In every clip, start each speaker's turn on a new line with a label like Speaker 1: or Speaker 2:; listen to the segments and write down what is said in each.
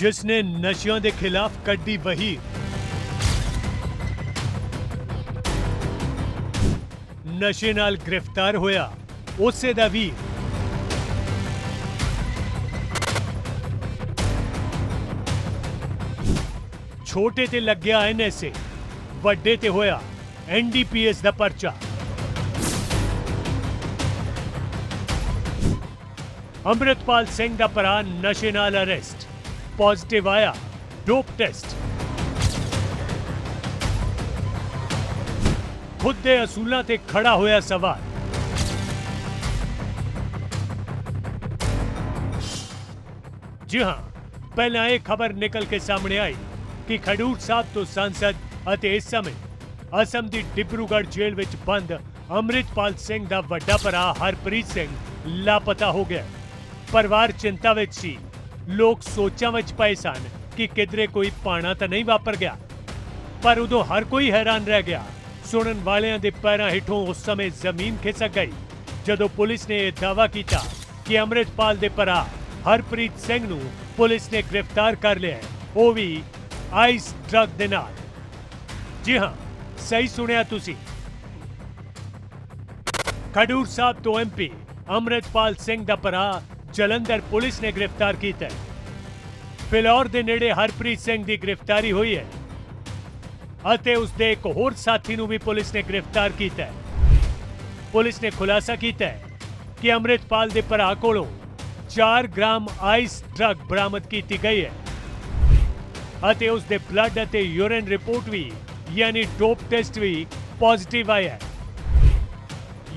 Speaker 1: ਜਿਸ ਨੇ ਨਸ਼ਿਆਂ ਦੇ ਖਿਲਾਫ ਕੱਢੀ ਵਹੀ ਨਸ਼ੇ ਨਾਲ ਗ੍ਰਿਫਤਾਰ ਹੋਇਆ ਉਸੇ ਦਾ ਵੀ ਛੋਟੇ ਤੇ ਲੱਗਿਆ ਐਨਐਸਏ ਵੱਡੇ ਤੇ ਹੋਇਆ ਐਨਡੀਪੀਐਸ ਦਾ ਪਰਚਾ ਅੰਮ੍ਰਿਤਪਾਲ ਸਿੰਘ ਦਾ ਭਰਾ ਨਸ਼ੇ ਨਾਲ ਅਰੈਸਟ ਪੋਜ਼ਿਟਿਵ ਆਇਆ ਡੋਪ ਟੈਸਟ ਖੁਦ ਦੇ ਅਸੂਲਾਂ ਤੇ ਖੜਾ ਹੋਇਆ ਸਵਾਲ ਜੀ ਹਾਂ ਪਹਿਲਾਂ ਇਹ ਖਬਰ ਨਿਕਲ ਕੇ ਸਾਹਮਣੇ ਆਈ ਕਿ ਖਡੂਰ ਸਾਹਿਬ ਤੋਂ ਸੰਸਦ ਅਤੇ ਇਸ ਸਮੇਂ ਅਸਮ ਦੀ ਡਿਬਰੂਗੜ੍ਹ ਜੇਲ੍ਹ ਵਿੱਚ ਬੰਦ ਅੰਮ੍ਰਿਤਪਾਲ ਸਿੰਘ ਦਾ ਵੱਡਾ ਭਰਾ ਹਰਪ੍ਰੀਤ ਸਿੰਘ ਲਾਪਤਾ ਹੋ ਗਿਆ ਪਰਿਵਾਰ ਚਿੰਤਾ ਵਿੱਚ ਸੀ ਲੋਕ ਸੋਚਾਂ ਵਿੱਚ ਪਏ ਸਨ ਕਿ ਕਿਧਰੇ ਕੋਈ ਪਾਣਾ ਤਾਂ ਨਹੀਂ ਵਾਪਰ ਗਿਆ। ਪਰ ਉਦੋਂ ਹਰ ਕੋਈ ਹੈਰਾਨ ਰਹਿ ਗਿਆ। ਸੁਣਨ ਵਾਲਿਆਂ ਦੇ ਪੈਰਾਂ ਹੇਠੋਂ ਉਸ ਸਮੇਂ ਜ਼ਮੀਨ ਖਿਸਕ ਗਈ, ਜਦੋਂ ਪੁਲਿਸ ਨੇ ਇਹ ਦਾਅਵਾ ਕੀਤਾ ਕਿ ਅੰਮ੍ਰਿਤਪਾਲ ਦੇ ਭਰਾ ਹਰਪ੍ਰੀਤ ਸਿੰਘ ਨੂੰ ਪੁਲਿਸ ਨੇ ਗ੍ਰਿਫਤਾਰ ਕਰ ਲਿਆ ਉਹ ਵੀ ਆਈਸ ਡਰੱਗ ਦੇ ਨਾਲ। ਜੀ ਹਾਂ, ਸਹੀ ਸੁਣਿਆ ਤੁਸੀਂ। ਖਡੂਰ ਸਾਹਿਬ ਤੋਂ ਐਮਪੀ ਅੰਮ੍ਰਿਤਪਾਲ ਸਿੰਘ ਦਾ ਭਰਾ ਜਲੰਧਰ ਪੁਲਿਸ ਨੇ ਗ੍ਰਿਫਤਾਰ ਕੀਤਾ ਹੈ। ਫਿਲੌਰ ਦੇ ਨੇੜੇ ਹਰਪ੍ਰੀਤ ਸਿੰਘ ਦੀ ਗ੍ਰਿਫਤਾਰੀ ਹੋਈ ਹੈ ਅਤੇ ਉਸ ਦੇ ਇੱਕ ਹੋਰ ਸਾਥੀ ਨੂੰ ਵੀ ਪੁਲਿਸ ਨੇ ਗ੍ਰਿਫਤਾਰ ਕੀਤਾ ਹੈ। ਪੁਲਿਸ ਨੇ ਖੁਲਾਸਾ ਕੀਤਾ ਹੈ ਕਿ ਅੰਮ੍ਰਿਤਪਾਲ ਦੇ ਭਰਾ ਕੋਲੋਂ 4 ਗ੍ਰਾਮ ਆਈਸ ਡਰੱਗ ਬਰਾਮਦ ਕੀਤੀ ਗਈ ਹੈ ਅਤੇ ਉਸ ਦੇ ਬਲੱਡ ਅਤੇ ਯੂਰਿਨ ਰਿਪੋਰਟ ਵੀ, ਯਾਨੀ ਡੋਪ ਟੈਸਟ ਵੀ, ਪੋਜ਼ਿਟਿਵ ਆਇਆ ਹੈ।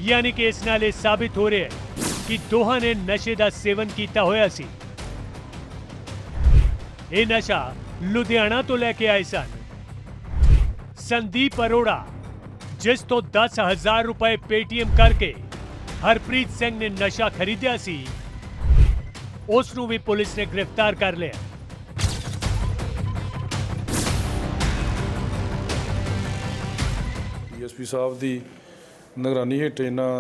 Speaker 1: ਯਾਨੀ ਕਿ ਇਸ ਨਾਲ ਇਹ ਸਾਬਿਤ ਹੋ ਰਿਹਾ ਹੈ ਕਿ ਦੋਹਾਂ ਨੇ ਨਸ਼ੇ ਦਾ ਸੇਵਨ ਕੀਤਾ ਹੋਇਆ ਸੀ। ਇਹ ਨਸ਼ਾ ਲੁਧਿਆਣਾ ਤੋਂ ਲੈ ਕੇ ਆਏ ਸਨ। ਸੰਦੀਪ ਅਰੋੜਾ, ਜਿਸ ਤੋਂ 10000 ਰੁਪਏ ਪੇਟੀਐਮ ਕਰਕੇ ਹਰਪ੍ਰੀਤ ਸਿੰਘ ਨੇ ਨਸ਼ਾ ਖਰੀਦਿਆ ਸੀ, ਉਸ ਨੂੰ ਵੀ ਪੁਲਿਸ ਨੇ ਗ੍ਰਿਫਤਾਰ ਕਰ ਲਿਆ।
Speaker 2: ਡੀਐਸਪੀ ਸਾਹਿਬ ਦੀ ਨਿਗਰਾਨੀ ਹੇਠ ਇਹਨਾਂ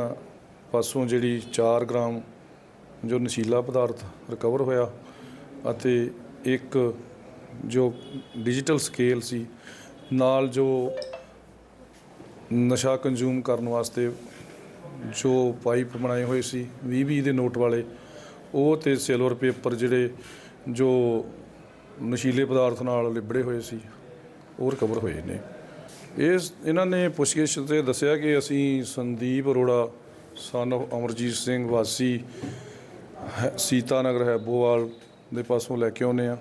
Speaker 2: ਪਾਸੋਂ ਜਿਹੜੀ 4 ਗ੍ਰਾਮ ਜੋ ਨਸ਼ੀਲਾ ਪਦਾਰਥ ਰਿਕਵਰ ਹੋਇਆ ਅਤੇ ਇੱਕ ਜੋ ਡਿਜੀਟਲ ਸਕੇਲ ਸੀ, ਨਾਲ ਜੋ ਨਸ਼ਾ ਕੰਜ਼ੂਮ ਕਰਨ ਵਾਸਤੇ ਜੋ ਪਾਈਪ ਬਣਾਏ ਹੋਏ ਸੀ 20 20 ਦੇ ਨੋਟ ਵਾਲੇ, ਉਹ ਤੇ ਸਿਲਵਰ ਪੇਪਰ ਜਿਹੜੇ ਜੋ ਨਸ਼ੀਲੇ ਪਦਾਰਥ ਨਾਲ ਲਿਬੜੇ ਹੋਏ ਸੀ, ਉਹ ਰਿਕਵਰ ਹੋਏ ਨੇ। ਇਸ, ਇਹਨਾਂ ਨੇ ਪੁੱਛਗਿੱਛ ਤੇ ਦੱਸਿਆ ਕਿ ਅਸੀਂ ਸੰਦੀਪ ਅਰੋੜਾ ਸਨ of ਅਮਰਜੀਤ ਸਿੰਘ ਵਾਸੀ ਸੀਤਾ ਨਗਰ ਹੈਬੋਵਾਲ ਦੇ ਪਾਸੋਂ ਲੈ ਕੇ ਆਉਂਦੇ ਆ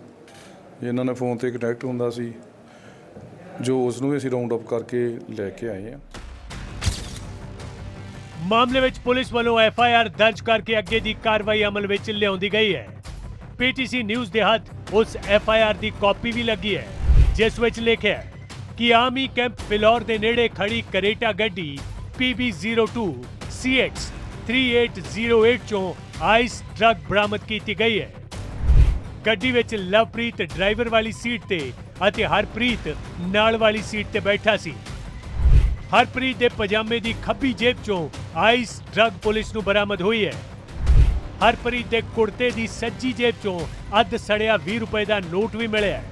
Speaker 2: ਇਹਨਾਂ ਨੇ ਫੋਨ ਤੇ ਕੰਟੈਕਟ ਹੁੰਦਾ ਸੀ, ਜੋ ਉਸ ਨੂੰ ਵੀ ਅਸੀਂ ਰਾਉਂਡ ਅਪ ਕਰਕੇ ਲੈ ਕੇ ਆਏ ਆ
Speaker 1: ਮਾਮਲੇ ਵਿੱਚ ਪੁਲਿਸ ਵੱਲੋਂ ਐਫ ਆਈ ਆਰ ਦਰਜ ਕਰਕੇ ਅੱਗੇ ਦੀ ਕਾਰਵਾਈ ਅਮਲ ਵਿੱਚ ਲਿਆਉਂਦੀ ਗਈ ਹੈ। ਪੀਟੀਸੀ ਨਿਊਜ਼ ਦੇ ਹੱਥ ਉਸ ਐਫ ਆਈ ਆਰ ਦੀ ਕਾਪੀ ਵੀ ਲੱਗੀ ਹੈ, ਜਿਸ ਵਿੱਚ ਲਿਖਿਆ ਹੈ ਕਿ ਆਰਮੀ ਕੈਂਪ ਫਿਲੌਰ ਦੇ ਨੇੜੇ ਖੜੀ ਕਰੇਟਾ ਗੱਡੀ PB02 CX 3808 ਚੋਂ ਆਈਸ ਡਰੱਗ ਬਰਾਮਦ ਕੀਤੀ ਗਈ ਹੈ। ਗੱਡੀ ਵਿੱਚ ਲਵਪ੍ਰੀਤ ਡਰਾਈਵਰ ਵਾਲੀ ਸੀਟ ਤੇ ਅਤੇ ਹਰਪ੍ਰੀਤ ਨਾਲ ਵਾਲੀ ਸੀਟ ਤੇ ਬੈਠਾ ਸੀ। ਹਰਪ੍ਰੀਤ ਦੇ ਪਜਾਮੇ ਦੀ ਖੱਬੀ ਜੇਬ ਚੋਂ ਆਈਸ ਡਰੱਗ ਪੁਲਿਸ ਨੂੰ ਬਰਾਮਦ ਹੋਈ ਹੈ। ਹਰਪ੍ਰੀਤ ਦੇ ਕੁੜਤੇ ਦੀ ਸੱਜੀ ਜੇਬ ਚੋਂ ਅੱਧ ਸੜਿਆ 20 ਰੁਪਏ ਦਾ ਨੋਟ ਵੀ ਮਿਲਿਆ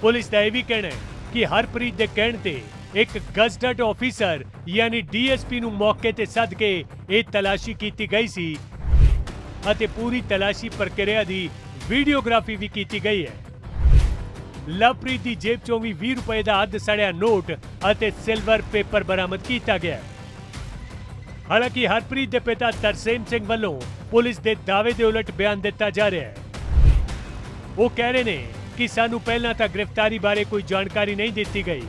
Speaker 1: ਪੁਲਿਸ ਦਾ ਇਹ ਵੀ ਕਹਿਣਾ ਹੈ ਕਿ ਹਰਪ੍ਰੀਤ ਦੇ ਕਹਿਣ ਤੇ ਇੱਕ ਗਜ਼ਟਡ ਆਫੀਸਰ, ਯਾਨੀ ਡੀਐਸਪੀ ਨੂੰ ਮੌਕੇ ਤੇ ਸੱਦ ਕੇ ਇਹ ਤਲਾਸ਼ੀ ਕੀਤੀ ਗਈ ਸੀ ਅਤੇ ਪੂਰੀ ਤਲਾਸ਼ੀ ਪ੍ਰਕਿਰਿਆ ਦੀ ਵੀਡੀਓਗ੍ਰਾਫੀ ਵੀ ਕੀਤੀ ਗਈ ਹੈ। ਲਵਪ੍ਰੀਤ ਦੀ ਜੇਬ ਚੋਂ ਵੀ 20 ਰੁਪਏ ਦਾ ਅੱਧ ਸੜਿਆ ਨੋਟ ਅਤੇ ਸਿਲਵਰ ਪੇਪਰ ਬਰਾਮਦ ਕੀਤਾ ਗਿਆ। ਹਾਲਾਂਕਿ ਹਰਪ੍ਰੀਤ ਦੇ ਪਿਤਾ ਤਰਸੇਮ ਸਿੰਘ ਵੱਲੋਂ ਪੁਲਿਸ ਦੇ ਦਾਅਵੇ ਦੇ ਉਲਟ ਬਿਆਨ ਦਿੱਤਾ ਜਾ ਰਿਹਾ ਹੈ। ਉਹ ਕਹਿ ਰਹੇ ਨੇ ਕਿ ਸਾਨੂੰ ਪਹਿਲਾਂ ਤਾਂ ਗ੍ਰਿਫਤਾਰੀ ਬਾਰੇ ਕੋਈ ਜਾਣਕਾਰੀ ਨਹੀਂ ਦਿੱਤੀ ਗਈ।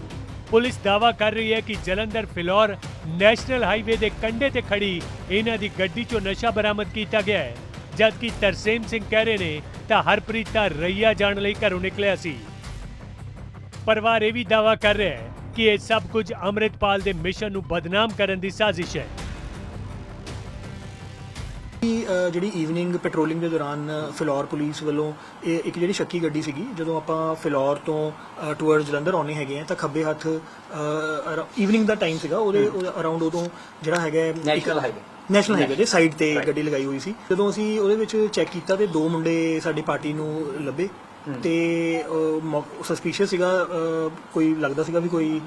Speaker 1: ਪੁਲਿਸ ਦਾਅਵਾ ਕਰ ਰਹੀ ਹੈ ਕਿ ਜਲੰਧਰ, ਫਿਲੌਰ ਨੈਸ਼ਨਲ ਹਾਈਵੇ ਦੇ ਕੰਢੇ ਤੇ ਖੜੀ ਇਹਨਾਂ ਦੀ ਗੱਡੀ 'ਚੋਂ ਨਸ਼ਾ ਬਰਾਮਦ ਕੀਤਾ ਗਿਆ ਹੈ। ਜਦਕਿ ਤਰਸੇਮ ਸਿੰਘ ਕਹਿ ਰਹੇ ਨੇ ਤਾਂ ਹਰਪ੍ਰੀਤ ਤਾਂ ਰਈਆ ਜਾਣ ਲਈ ਘਰੋਂ ਨਿਕਲਿਆ ਸੀ। ਪਰਿਵਾਰ ਇਹ ਵੀ ਦਾਅਵਾ ਕਰ ਰਿਹਾ ਹੈ ਕਿ ਇਹ ਸਭ ਕੁਝ ਅੰਮ੍ਰਿਤਪਾਲ ਦੇ ਮਿਸ਼ਨ ਨੂੰ ਬਦਨਾਮ ਕਰਨ ਦੀ ਸਾਜ਼ਿਸ਼ ਹੈ।
Speaker 3: ਕਿ ਅ, ਜਿਹੜੀ ਈਵਨਿੰਗ ਪੈਟਰੋਲਿੰਗ ਦੇ ਦੌਰਾਨ ਫਿਲੌਰ ਪੁਲਿਸ ਵੱਲੋਂ ਇਹ ਇੱਕ ਜਿਹੜੀ ਸ਼ੱਕੀ ਗੱਡੀ ਸੀਗੀ ਜਦੋਂ ਆਪਾਂ ਫਿਲੌਰ ਤੋਂ ਟੁਵਰਡ ਜਲੰਧਰ ਆਉਣੇ ਹੈਗੇ ਆ ਤਾਂ ਖੱਬੇ ਹੱਥ ਈਵਨਿੰਗ ਦਾ ਟਾਈਮ ਸੀਗਾ ਉਹਦੇ ਅਰਾਊਂਡ ਉਦੋਂ ਜਿਹੜਾ ਹੈਗਾ
Speaker 4: National highway।
Speaker 3: ਨੈਸ਼ਨਲ ਹਾਈਵੇ ਦੇ ਸਾਈਡ ਤੇ ਗੱਡੀ ਲਗਾਈ ਹੋਈ ਸੀ। ਜਦੋਂ ਅਸੀਂ ਉਹਦੇ ਵਿੱਚ ਚੈੱਕ ਕੀਤਾ ਤੇ ਦੋ ਮੁੰਡੇ ਸਾਡੀ ਪਾਰਟੀ ਨੂੰ ਲੱਭੇ। ਤੇ ਸਸਪੀਸ਼ੀਅਸ ਸੀਗਾ ਕੋਈ ਲੱਗਦਾ ਸੀਗਾ ਵੀ ਕੋਈ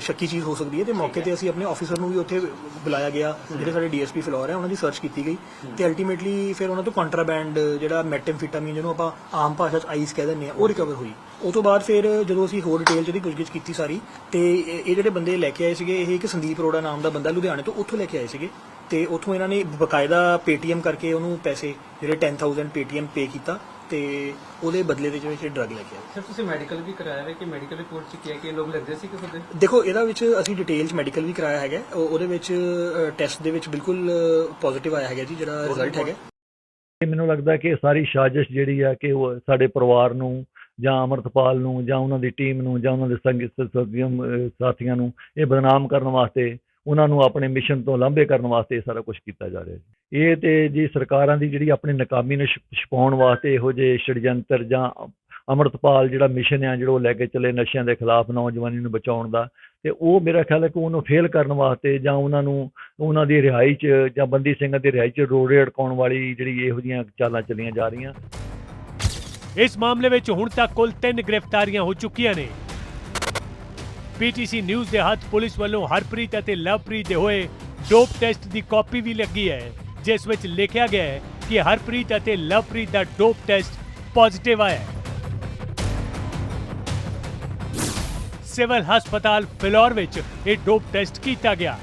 Speaker 3: ਸ਼ੱਕੀ ਚੀਜ਼ ਹੋ ਸਕਦੀ ਹੈ ਤੇ ਮੌਕੇ ਤੇ ਅਸੀਂ ਆਪਣੇ ਆਫੀਸਰ ਨੂੰ ਵੀ ਉੱਥੇ ਬੁਲਾਇਆ ਗਿਆ ਜਿਹੜੇ ਸਾਡੇ ਡੀਐਸਪੀ ਫਲੋਰ ਹੈ ਉਹਨਾਂ ਦੀ ਸਰਚ ਕੀਤੀ ਗਈ ਤੇ ਅਲਟੀਮੇਟਲੀ ਫਿਰ ਉਹਨਾਂ ਤੋਂ ਕੰਟਰਾਬੈਂਡ ਜਿਹੜਾ ਮੈਟੈਮਫੀਟਾਮੀਨ ਜਿਹਨੂੰ ਆਪਾਂ ਆਮ ਭਾਸ਼ਾ 'ਚ ਆਈਸ ਕਹਿ ਦਿੰਦੇ ਆ ਉਹ ਰਿਕਵਰ ਹੋਈ। ਉਹ ਤੋਂ ਬਾਅਦ ਫਿਰ ਜਦੋਂ ਅਸੀਂ ਹੋਰ ਡਿਟੇਲ ਚ ਇਹਦੀ ਪੁੱਛਗਿੱਛ ਕੀਤੀ ਸਾਰੀ ਤੇ ਇਹ ਜਿਹੜੇ ਬੰਦੇ ਲੈ ਕੇ ਆਏ ਸੀਗੇ ਇਹ ਇੱਕ ਸੰਦੀਪ ਅਰੋੜਾ ਨਾਮ ਦਾ ਬੰਦਾ ਲੁਧਿਆਣੇ ਤੋਂ ਉੱਥੋਂ ਲੈ ਕੇ ਆਏ ਸੀਗੇ। ਤੇ ਉੱਥੋਂ ਇਹਨਾਂ ਨੇ ਬਕਾਇਦਾ ਪੇਟੀਐਮ ਕਰਕੇ ਉਹਨੂੰ ਪੈਸੇ ਜਿਹੜੇ 10000 ਪੇਟੀਐਮ ਪੇ ਕੀਤਾ। ਤੇ ਉਹਦੇ ਬਦਲੇ ਦੇ ਵਿੱਚ ਡਰਗ ਲੈ ਕੇ ਆਏ
Speaker 4: ਸਰ ਤੁਸੀਂ ਮੈਡੀਕਲ ਵੀ ਕਰਾਇਆ ਹੈ ਕਿ ਮੈਡੀਕਲ ਰਿਪੋਰਟ ਚ ਕੀ ਹੈ ਕਿ ਇਹ ਲੋਕ ਲੱਗਦੇ ਸੀ ਕਿ ਖੁਦ?
Speaker 3: ਦੇਖੋ ਇਹਦਾ ਵਿੱਚ ਅਸੀਂ ਡਿਟੇਲ ਚ ਮੈਡੀਕਲ ਵੀ ਕਰਾਇਆ ਹੈਗਾ। ਉਹ- ਉਹਦੇ ਵਿੱਚ ਟੈਸਟ ਦੇ ਵਿੱਚ ਬਿਲਕੁਲ ਪੋਜ਼ਿਟਿਵ ਆਇਆ ਹੈਗਾ ਜੀ ਜਿਹੜਾ ਰਿਜ਼ਲਟ ਹੈਗਾ।
Speaker 5: ਇਹ ਮੈਨੂੰ ਲੱਗਦਾ ਕਿ ਇਹ ਸਾਰੀ ਸਾਜ਼ਿਸ਼ ਜਿਹੜੀ ਆ ਕਿ ਉਹ ਸਾਡੇ ਪਰਿਵਾਰ ਨੂੰ ਜਾਂ ਅਮਰਤਪਾਲ ਨੂੰ ਜਾਂ ਉਹਨਾਂ ਦੀ ਟੀਮ ਨੂੰ ਜਾਂ ਉਹਨਾਂ ਦੇ ਸੰਗੀ ਸ- ਸਾਥੀਆਂ ਅਹ ਸਾਥੀਆਂ ਨੂੰ ਇਹ ਬਦਨਾਮ ਕਰਨ ਵਾਸਤੇ ਉਹਨਾਂ ਨੂੰ ਆਪਣੇ ਮਿਸ਼ਨ ਤੋਂ ਲਾਂਭੇ ਕਰਨ ਵਾਸਤੇ ਇਹ ਸਾਰਾ ਕੁਝ ਕੀਤਾ ਜਾ ਰਿਹਾ ਹੈ ਇਹ ਤੇ ਜੀ ਸਰਕਾਰਾਂ ਦੀ ਜਿਹੜੀ ਆਪਣੀ ਨਕਾਮੀ ਨੂੰ ਛਪਾਉਣ ਵਾਸਤੇ ਇਹੋ ਜਿਹੇ ષਡਯੰਤਰ ਜਾਂ ਅਮਰਤਪਾਲ ਜਿਹੜਾ ਮਿਸ਼ਨ ਆ, ਜਿਹੜਾ ਉਹ ਲੈ ਕੇ ਚੱਲੇ ਨਸ਼ਿਆਂ ਦੇ ਖਿਲਾਫ ਨੌਜਵਾਨੀ ਨੂੰ ਬਚਾਉਣ ਦਾ, ਤੇ ਉਹ ਮੇਰਾ ਖਿਆਲ ਹੈ ਕਿ ਉਹਨੂੰ ਫੇਲ ਕਰਨ ਵਾਸਤੇ ਜਾਂ ਉਹਨਾਂ ਨੂੰ, ਉਹਨਾਂ ਦੀ ਰਿਹਾਈ 'ਚ ਜਾਂ ਬੰਦੀ ਸਿੰਘਾਂ ਦੀ ਰਿਹਾਈ 'ਚ ਰੋੜੇ ਅੜਕਾਉਣ ਵਾਲੀ ਜਿਹੜੀ ਇਹੋ ਜਿਹੀਆਂ ਚਾਲਾਂ ਚੱਲੀਆਂ ਜਾ ਰਹੀਆਂ।
Speaker 1: ਇਸ ਮਾਮਲੇ ਵਿੱਚ ਹੁਣ ਤੱਕ ਕੁੱਲ 3 ਗ੍ਰਿਫਤਾਰੀਆਂ ਹੋ ਚੁੱਕੀਆਂ ਨੇ। ਪੀਟੀਸੀ ਨਿਊਜ਼ ਦੇ ਹੱਥ ਪੁਲਿਸ ਵੱਲੋਂ ਹਰਪ੍ਰੀਤ ਅਤੇ ਲਵਪ੍ਰੀਤ ਦੇ ਹੋਏ ਡੋਪ ਟੈਸਟ ਦੀ ਕਾਪੀ ਵੀ ਲੱਗੀ ਹੈ, ਜਿਸ ਵਿੱਚ ਲਿਖਿਆ ਗਿਆ ਹੈ ਕਿ ਹਰਪ੍ਰੀਤ ਅਤੇ ਲਵਪ੍ਰੀਤ ਦਾ ਡੋਪ ਟੈਸਟ ਪੋਜ਼ਿਟਿਵ ਆਇਆ ਹੈ। ਸਿਵਲ ਹਸਪਤਾਲ ਫਿਲੌਰ ਵਿੱਚ ਇਹ ਡੋਪ ਟੈਸਟ ਕੀਤਾ ਗਿਆ।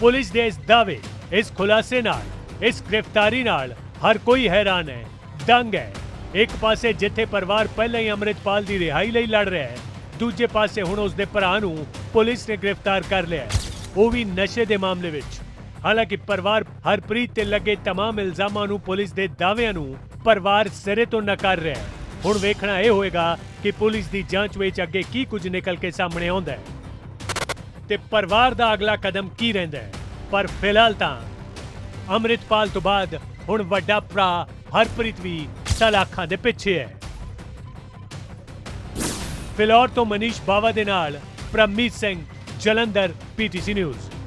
Speaker 1: ਪੁਲਿਸ ਦੇ ਇਸ ਦਾਅਵੇ, ਇਸ ਖੁਲਾਸੇ ਨਾਲ, ਇਸ ਗ੍ਰਿਫਤਾਰੀ ਨਾਲ ਹਰ ਕੋਈ ਹੈਰਾਨ ਹੈ, ਦੰਗ ਹੈ। ਇੱਕ ਪਾਸੇ ਜਿੱਥੇ ਪਰਿਵਾਰ ਪਹਿਲਾਂ ਹੀ ਅੰਮ੍ਰਿਤਪਾਲ ਦੀ ਰਿਹਾਈ ਲਈ ਲੜ ਰਿਹਾ ਹੈ ਦੂਜੇ ਪਾਸੇ ਹੁਣ ਉਸ ਦੇ ਭਰਾ ਨੂੰ ਪੁਲਿਸ ਨੇ ਗ੍ਰਿਫਤਾਰ ਕਰ ਲਿਆ ਹੈ ਉਹ ਵੀ ਨਸ਼ੇ ਦੇ ਮਾਮਲੇ ਵਿੱਚ ਹਾਲਾਂਕਿ ਪਰਿਵਾਰ ਹਰਪ੍ਰੀਤ ਤੇ ਲੱਗੇ तमाम ਇਲਜ਼ਾਮਾਂ ਨੂੰ ਪੁਲਿਸ ਦੇ ਦਾਅਵਿਆਂ ਨੂੰ ਪਰਿਵਾਰ ਸਿਰੇ ਤੋਂ ਨਕਾਰ ਰਿਹਾ ਹੈ ਹੁਣ ਵੇਖਣਾ ਇਹ ਹੋਏਗਾ ਕਿ ਪੁਲਿਸ ਦੀ ਜਾਂਚ ਵਿੱਚ ਅੱਗੇ ਕੀ ਕੁਝ ਨਿਕਲ ਕੇ ਸਾਹਮਣੇ ਆਉਂਦਾ ਹੈ ਤੇ ਪਰਿਵਾਰ ਦਾ ਅਗਲਾ ਕਦਮ ਕੀ ਰਹਿੰਦਾ ਹੈ ਪਰ ਫਿਲਹਾਲ ਤਾਂ ਅੰਮ੍ਰਿਤਪਾਲ ਤੋਂ ਬਾਅਦ ਹੁਣ ਵੱਡਾ ਭਰਾ ਹਰਪ੍ਰੀਤ ਵੀ ਸਲਾਖਾਂ ਦੇ ਪਿੱਛੇ ਹੈ ਫਿਲੌਰ ਤੋਂ ਮਨੀਸ਼ ਬਾਵਾ ਦੇ ਨਾਲ ਪ੍ਰਮੀਤ ਸਿੰਘ ਜਲੰਧਰ ਪੀਟੀਸੀ ਨਿਊਜ਼